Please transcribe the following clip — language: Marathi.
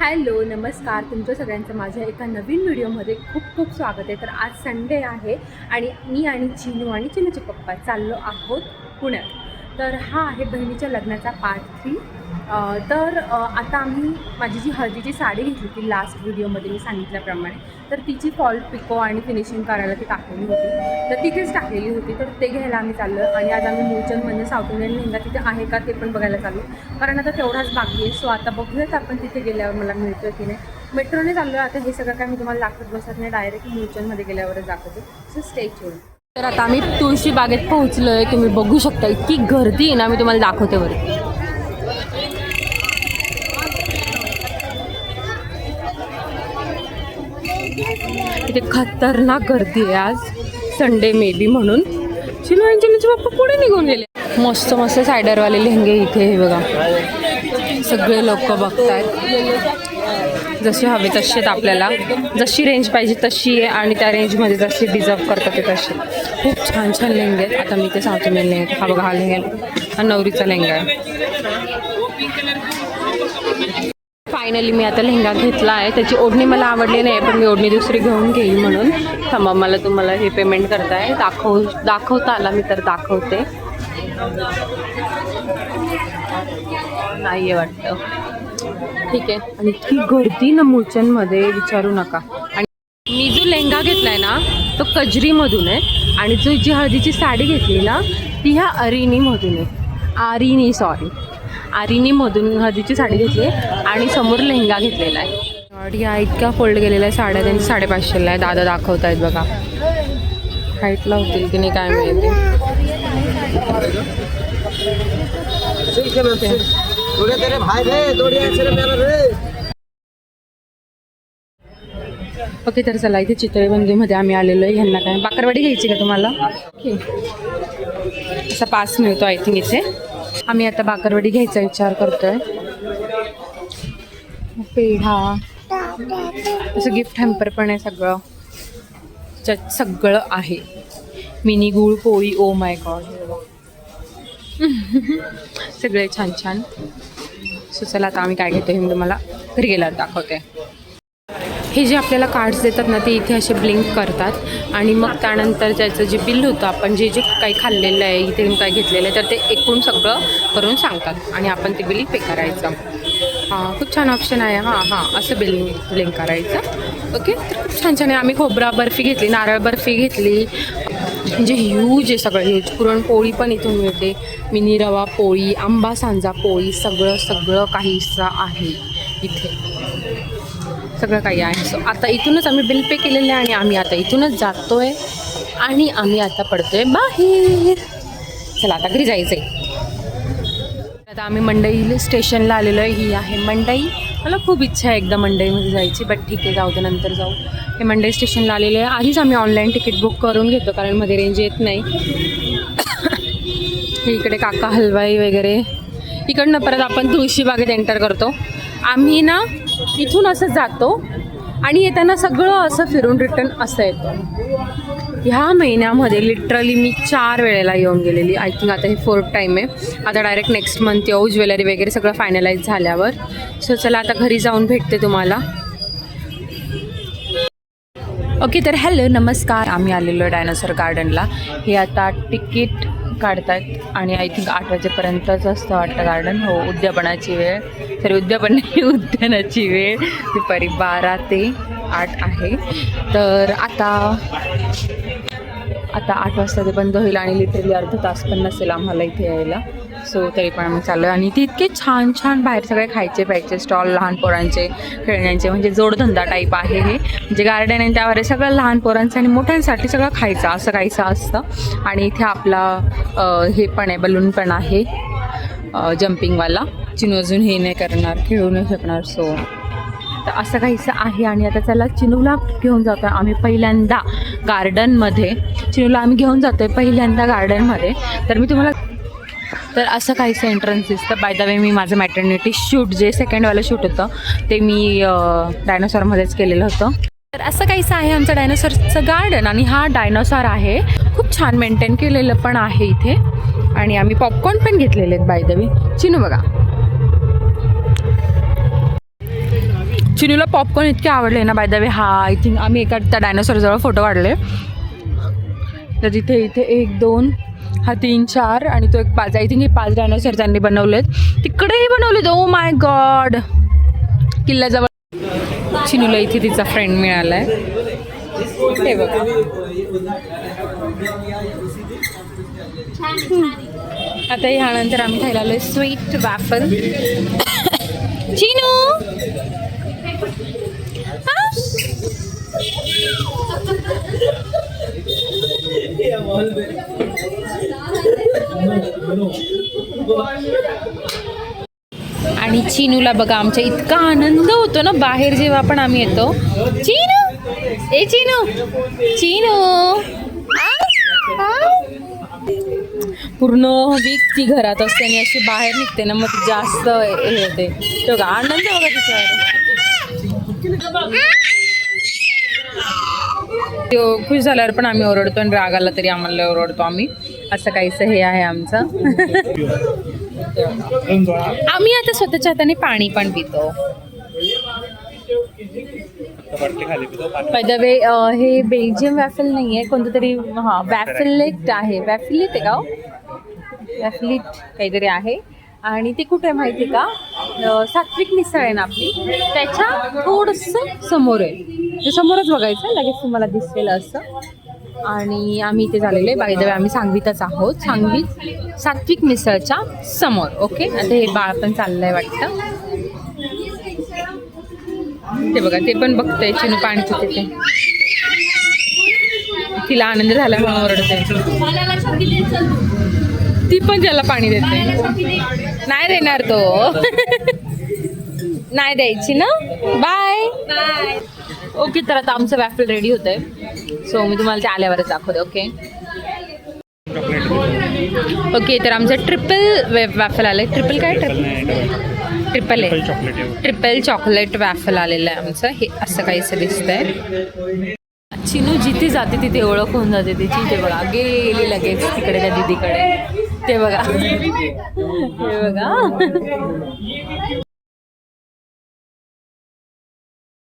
हॅलो नमस्कार. तुमचं सगळ्यांचं माझ्या एका नवीन व्हिडिओमध्ये खूप खूप स्वागत आहे. तर आज संडे आहे आणि मी आणि चिनू आणि चिनूचे पप्पा चाललो आहोत पुण्यात. तर हा आहे बहिणीच्या लग्नाचा पार्ट थ्री तर आता आम्ही माझी जी हळदीची साडी घेतली होती लास्ट व्हिडिओमध्ये मी सांगितल्याप्रमाणे तर तिची फॉल पिको आणि फिनिशिंग करायला ती टाकलेली होती. तर तिथेच टाकलेली होती. तर ते घ्यायला आम्ही चाललो आणि आज आम्ही मूळचंद म्हणजे साऊथ इंडियन लेहंगा तिथे आहे का ते पण बघायला चालू कारण आता तेवढाच बाकी आहे. सो आता बघूयात आपण तिथे गेल्यावर मला मिळतं की नाही. मेट्रोने चाललो आता हे सगळं काय मी तुम्हाला दाखवत बसत नाही. डायरेक्ट मूळचंदमध्ये गेल्यावरच दाखवते. सो स्टे होईल तर आता आम्ही तुळशी बागेत पोहोचलो आहे तुम्ही बघू शकता इतकी गर्दी आहे ना मी तुम्हाला दाखवते वरती इथे खतरनाक गर्दी आहे आज. संडे मे बी म्हणून. चिनू आणि पप्पा पुढे निघून गेले. मस्त मस्त सायडरवाले लेहंगे इथे हे बघा. सगळे लोक बघतायत. जसे हवे तसे आपल्याला. जशी रेंज पाहिजे तशी आहे आणि त्या रेंजमध्ये जसे डिझर्व करतात ते तसे खूप छान छान लेहंगे आहेत. आता मी ते साऊथ मी लेहंगे हा बघा हा लेहंगा हा नवरीचा लेहंगा आहे. फायनली मी आता लेहंगा घेतला आहे. त्याची ओढणी मला आवडली नाही पण मी ओढणी दुसरी घेऊन घेईल म्हणून. थांबा मला तुम्हाला हे पेमेंट करताय. दाखव दाखवता आला मी तर दाखवते. नाही आहे वाटतं. ठीक आहे. आणि इतकी गर्दी ना मूळच्यांमध्ये विचारू नका. आणि मी जो लेहंगा घेतलाय ना तो कजरीमधून आहे. आणि जो जी हळदीची साडी घेतली ना ती ह्या अरिनीमधून आहे. आरिनी सॉरी आरीनी मधून हळदीची साडी घेतली आहे आणि समोर लेहंगा घेतलेला आहे. ह्या इतक्या फोल्ड गेलेल्या साड्या त्यांच्या साडेपाचशेला आहे दादा दाखवत आहेत बघा हाईटला होतील की नाही काय माहिती. ओके तर चला इथे चित्रबंदीमध्ये आम्ही आलेलो आहे. ह्यांना काय? बाकरवाडी घ्यायची का तुम्हाला? ओके असा पास मिळतो आय थिंक इथे. आम्ही आता बाकरवडी घ्यायचा विचार करतोय. पेढा असं गिफ्ट हॅम्पर पण आहे सगळं. त्याच्यात सगळं आहे. मिनी गुळ पोळी ओ माय गॉड सगळे छान छान. सो चला आता आम्ही काय घेतो हे मी तुम्हाला घरी गेल्यावर दाखवते. हे जे आपल्याला कार्ड्स देतात ना ते इथे असे ब्लिंक करतात. आणि मग त्यानंतर त्याचं जे बिल होतं आपण जे जे काही खाल्लेलं आहे इथे काय घेतलेलं आहे तर ते एकूण सगळं करून सांगतात. आणि आपण ते बिल पे करायचं. हां खूप छान ऑप्शन आहे. हां हां असं बिल ब्लिंक करायचं. ओके तर खूप छान छान आहे. आम्ही खोबरा बर्फी घेतली नारळ बर्फी घेतली. म्हणजे ह्यूज आहे सगळं ह्यूज पुरणपोळी पण इथून मिळते. मिनी रवा पोळी आंबा सांजा पोळी सगळं सगळं काहीसं आहे इथे. सगळं काही आहे. सो आता इथूनच आम्ही बिल पे केलेलं आहे आणि आम्ही आता इथूनच जातोय. आणि आम्ही आता पडतोय बाहेर. चला आता घरी जायचं आहे आता आम्ही मंडई स्टेशनला आलेलो आहे. ही आहे मंडई. मला खूप इच्छा आहे एकदा मंडईमध्ये जायची बट ठीक आहे जाऊ दे नंतर जाऊ. हे मंडई स्टेशनला आलेले आहे. आधीच आम्ही ऑनलाईन तिकीट बुक करून घेतो कारण मध्ये रेंज येत नाही. इकडे काका हलवाई वगैरे. इकडनं परत आपण तुळशीबागेत एंटर करतो. आम्ही ना इथून असं जातो आणि येताना सगळं असं फिरून रिटर्न असं येतं. ह्या महिन्यामध्ये लिटरली मी चार वेळेला येऊन गेलेली. आय थिंक आता हे फोर्थ टाईम आहे. आता डायरेक्ट नेक्स्ट मंथ येऊ ज्वेलरी वगैरे सगळं फायनलाईज झाल्यावर. सो चला आता घरी जाऊन भेटते तुम्हाला. ओके तर हॅलो नमस्कार. आम्ही आलेलो आहे डायनासोर गार्डनला हे आता तिकीट काढतात आणि आय थिंक आठ वाजेपर्यंतच असतं वाटतं गार्डन हो उद्यापनाची वेळ. तरी उद्यापन नाही उद्यानाची वेळ. दुपारी बारा ते आठ आहे. तर आता आता आठ वाजता ते बंद होईल आणि लिटरली अर्धा तास पण नसेल आम्हाला इथे यायला. सो तरी पण आम्ही चाललो आणि ती इतके छान छान बाहेर सगळे खायचे प्यायचे स्टॉल लहान पोरांचे खेळण्यांचे म्हणजे जोडधंदा टाईप आहे हे. म्हणजे गार्डन आहे त्यावर सगळं लहान पोरांचं आणि मोठ्यांसाठी सगळं खायचं असं काहीसं असतं. आणि इथे आपला हे पण आहे बलून पण आहे जम्पिंगवाला चिनू अजून हे नाही करणार खेळू नाही शकणार सो तर असं काहीसं आहे आणि आता त्याला चिनूला घेऊन जातो आहे आम्ही पहिल्यांदा गार्डनमध्ये चिनूला आम्ही घेऊन जातो आहे पहिल्यांदा गार्डनमध्ये तर मी तुम्हाला तर असं काहीसं एंट्रन्स दिसतं. बाय द वे मी माझं मॅटर्निटी शूट जे सेकंडवालं शूट होतं ते मी डायनोसॉरमध्येच केलेलं होतं. तर असं काहीसं आहे आमचं डायनोसॉरचं गार्डन आणि हा डायनोसॉर आहे. खूप छान मेंटेन केलेलं पण आहे इथे. आणि आम्ही पॉपकॉर्न पण घेतलेले आहेत बाय द वे चिनू बघा. चिनूला पॉपकॉर्न इतके आवडले ना बाय द वे हा आय थिंक आम्ही एका त्या डायनोसॉरजवळ फोटो काढले. तर तिथे इथे एक दोन हा तीन चार आणि तो एक पाच. आय थिंक हे पाच डायनासॉर त्यांनी बनवलेत. तिकडेही बनवलेत. Oh my God किल्ल्याजवळ. चिनूला इथे तिचा फ्रेंड मिळालाय. हे बघा. आता ह्यानंतर आम्ही खायला आलोय स्वीट वॅफल चिनू! हा? आणि चिनूला बघा आमच्या इतका आनंद होतो ना बाहेर जेव्हा पण आम्ही येतो. चिनू! ए चिनू! चिनू! पूर्ण वीक ती घरात असते आणि अशी बाहेर निघते ना मग जास्त हे होते. तो बघा आनंद बघा तिच्यावर. तो खुश झाल्यावर पण आम्ही ओरडतो आणि रागाला तरी आम्हाला ओरडतो आम्ही. असं काहीसं हे आहे आमचं. आम्ही आता स्वतःच्या हाताने पाणी पण पितो. द वे हे बेल्जियम वॅफल नाही आहे कोणतं तरी हां वॅफलेट आहे. वॅफलेट आहे का हो? वॅफलिट काहीतरी आहे. आणि ते कुठे आहे माहिती आहे का? सात्विक मिसळ आहे ना आपली. त्याच्या थोडंसं समोर आहे. ते समोरच बघायचं लगेच तुम्हाला दिसलेलं असं. आणि आम्ही इथे झालेलो आहे. आम्ही सांगवीतच आहोत. सांगवीत सात्विक मिसळच्या समोर ओके आता हे बाळ पण चाललं आहे वाटतं. ते बघा ते पण बघतंय चिनू पाणीच तिथे. तिला आनंद झाला म्हणून ओरडते ती पण त्याला पाणी देते. नाही देणार तो. नाही द्यायची ना? बाय बाय ओके तर आता आमचं वॅफल रेडी होत आहे सो मी तुम्हाला ते आल्यावरच दाखवते ओके ओके तर आमचं ट्रिपल वॅफल आलं आहे ट्रिपल काय? ट्रिपल ट्रिपल आहे. ट्रिपल चॉकलेट वॅफल आलेलं आहे आमचं. हे असं काहीसं दिसतंय. चिनू जिथे जाते तिथे ओळख होऊन जाते तिची. ते बघा गेली लगेच तिकडे त्या दिदीकडे. ते बघा. ते बघा.